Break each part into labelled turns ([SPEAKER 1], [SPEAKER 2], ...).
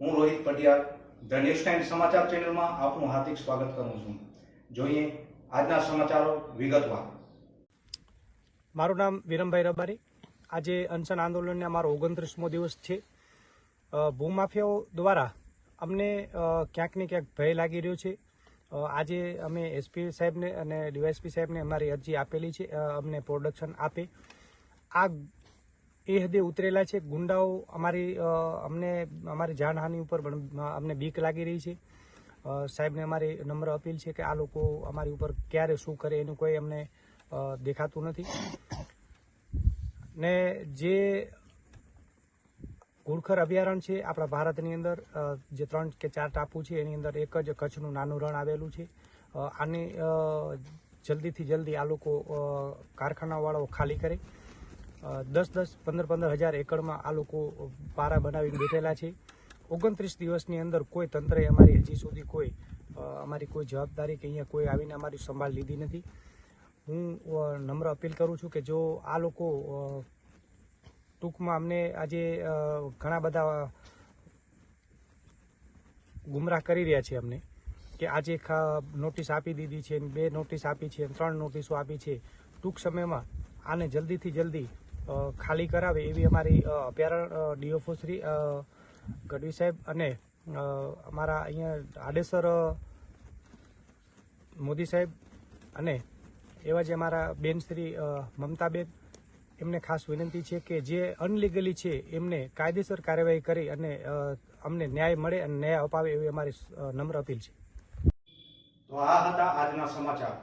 [SPEAKER 1] હું Rohit Patiyar the news time સમાચાર ચેનલમાં આપનું હાર્દિક સ્વાગત કરું છું. જોઈએ આજના સમાચારો વિગતવાર.
[SPEAKER 2] મારું નામ વિરમભાઈ રબારી. આજે અનશન આંદોલનને અમારો ઓગણત્રીસમો દિવસ છે. ભૂમાફિયાઓ દ્વારા અમને ક્યાંક ને ક્યાંક ભય લાગી રહ્યો છે. આજે અમે એસપી સાહેબને અને ડીવાયસપી સાહેબને અમારી અરજી આપેલી છે. અમને પ્રોડક્શન આપે. આ એ હદે ઉતરેલા છે. ગુંડાઓ અમારી અમને, અમારી જાનહાનિ ઉપર પણ અમને બીક લાગી રહી છે. સાહેબને અમારી નમ્ર અપીલ છે કે આ લોકો અમારી ઉપર ક્યારે શું કરે એનું કોઈ અમને દેખાતું નથી. ને જે ઘુડખર અભયારણ્ય છે, આપણા ભારતની અંદર જે ત્રણ કે ચાર ટાપુ છે, એની અંદર એક જ કચ્છનું નાનું રણ આવેલું છે. આને જલ્દીથી જલ્દી આ લોકો કારખાનાવાળાઓ ખાલી કરે. દસ દસ પંદર પંદર હજાર એકડમાં આ લોકો પારા બનાવીને બેઠેલા છે. ઓગણત્રીસ દિવસની અંદર કોઈ તંત્રએ અમારી હજી સુધી કોઈ અમારી કોઈ જવાબદારી કે અહીંયા કોઈ આવીને અમારી સંભાળ લીધી નથી. હું નમ્ર અપીલ કરું છું કે જો આ લોકો ટૂંકમાં અમને આજે ઘણા બધા ગુમરાહ કરી રહ્યા છે અમને કે આજે નોટિસ આપી દીધી છે, બે નોટિસ આપી છે, ત્રણ નોટિસો આપી છે. ટૂંક સમયમાં આને જલ્દીથી જલ્દી ખાલી કરાવે એવી અમારી અ, અભયારણ્ય ડીઓફઓ શ્રી ગઢવી સાહેબ અને અમારા અહીંયા આડેસર મોદી સાહેબ અને એવા જે અમારા બેન શ્રી મમતાબેન. એમને ખાસ વિનંતી છે કે જે અનલીગલી છે એમને કાયદેસર કાર્યવાહી કરી અને અમને ન્યાય મળે અને ન્યાય અપાવે એવી અમારી નમ્ર અપીલ છે.
[SPEAKER 1] તો આ હતા આજના સમાચાર.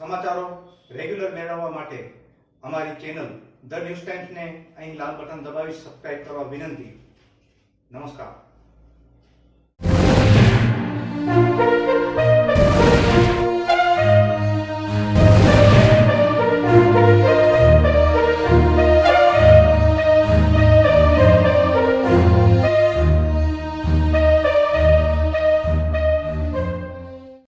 [SPEAKER 1] સમાચારો રેગ્યુલર મેળવવા માટે અમારી ચેનલ ધ ન્યૂઝ ટાઈમ્સને અહીં લાલ બટન દબાવી સબસ્ક્રાઇબ કરવા વિનંતી. નમસ્કાર.